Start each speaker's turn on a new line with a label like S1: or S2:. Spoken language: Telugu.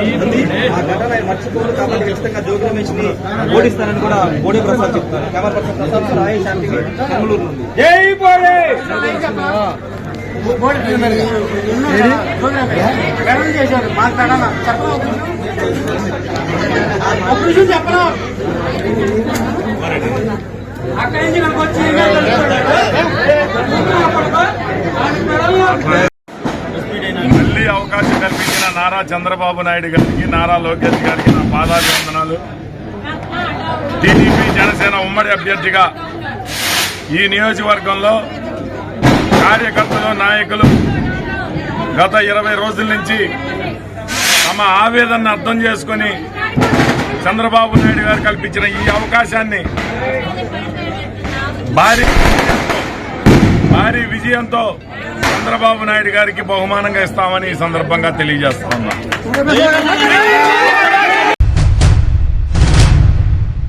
S1: ఆ ఘటన మర్చిపోను కాబట్టి ఖచ్చితంగా ఓడిస్తానని కూడా మోడీ ప్రసాద్ చెప్తున్నారు కెమెరా పర్సన్ ప్రసాద్ రాయి శాంతి బెంగళూరు నుండి
S2: చేశారు చెప్పడం చెప్పడం అక్కడి నుంచి నాకు వచ్చి
S3: నారా చంద్రబాబు నాయుడు గారికి నారా లోకేష్ గారికి నా పాదాభివందనాలు. టీడీపీ జనసేన ఉమ్మడి అభ్యర్థిగా ఈ నియోజకవర్గంలో కార్యకర్తలు నాయకులు గత ఇరవై రోజుల నుంచి తమ ఆవేదనను అర్థం చేసుకొని చంద్రబాబు నాయుడు గారు కల్పించిన ఈ అవకాశాన్ని భారీ భారీ విజయంతో చంద్రబాబు నాయుడు గారికి బహుమానంగా ఇస్తామని ఈ సందర్భంగా తెలియజేస్తా